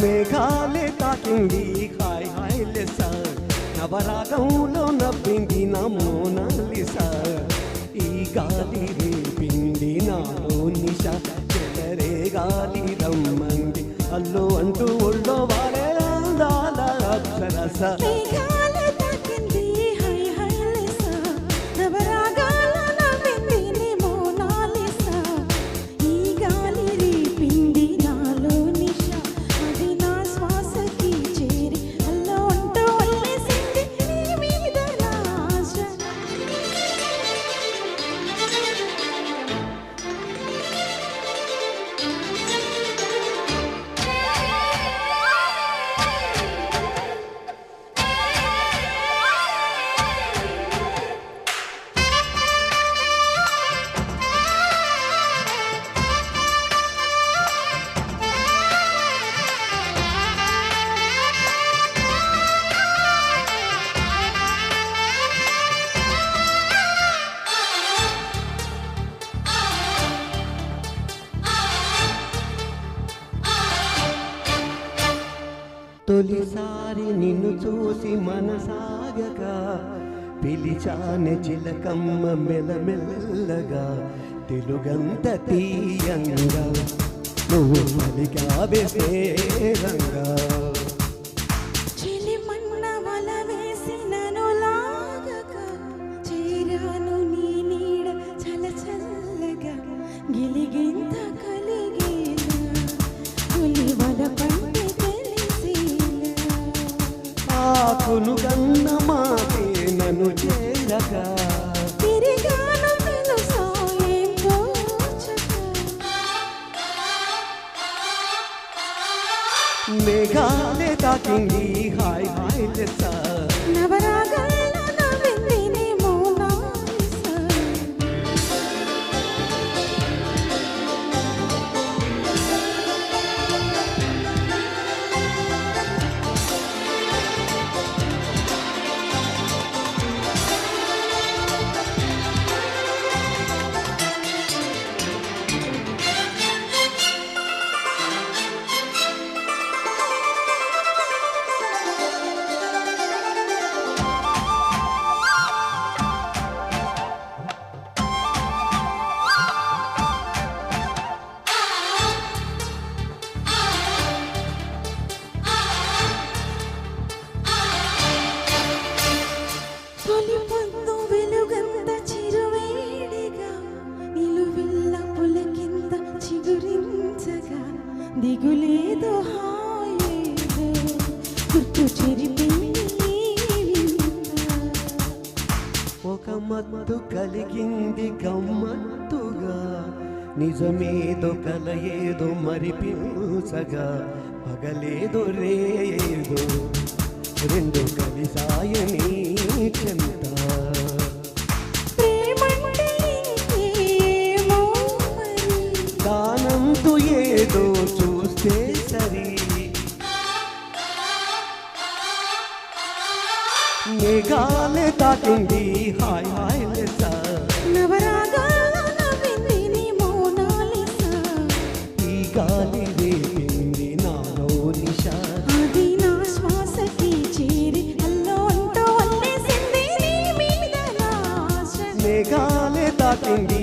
మేఘాలే తాకింది. Hi hi లెస నవరాగంలో నవ్వింది నా మోనాలిస ఈ గాలి రేపింది నాలో నిష. చెలరే గాలి రమ్మంది. అల్లో అంటూ ఒళ్ళో వారే అందాల అప్సరస తొలిసారి నిన్ను చూసి మనసాగక పిలిచాని చిలకమ్మ మెలమెల్లగా తెలుగంత తీయంగా నువ్వు పలికావే సేరంగా మేఘాలే తాకింది హాయ్ హాయ్ లెస్స నవరాగాల దిగులేదో హాయేదో గుర్తు చెరిపింది ఒక మత్తు కలిగింది గమ్మత్తుగా నిజమేదో కలయేదో ఏదో మరిపించగా పగలేదో రేదో రెండు కలిసాయని చెంతా. మేఘాలే తాకింది హాయ్ హాయ్ మోనాలిసా ఈ గాలి రేపింది నాలో నిశ అది నా శ్వాసకి చేరి అల్లో అంటూ అల్లేసింది నీ మీద నా ఆశ. మేఘాలే తాకింది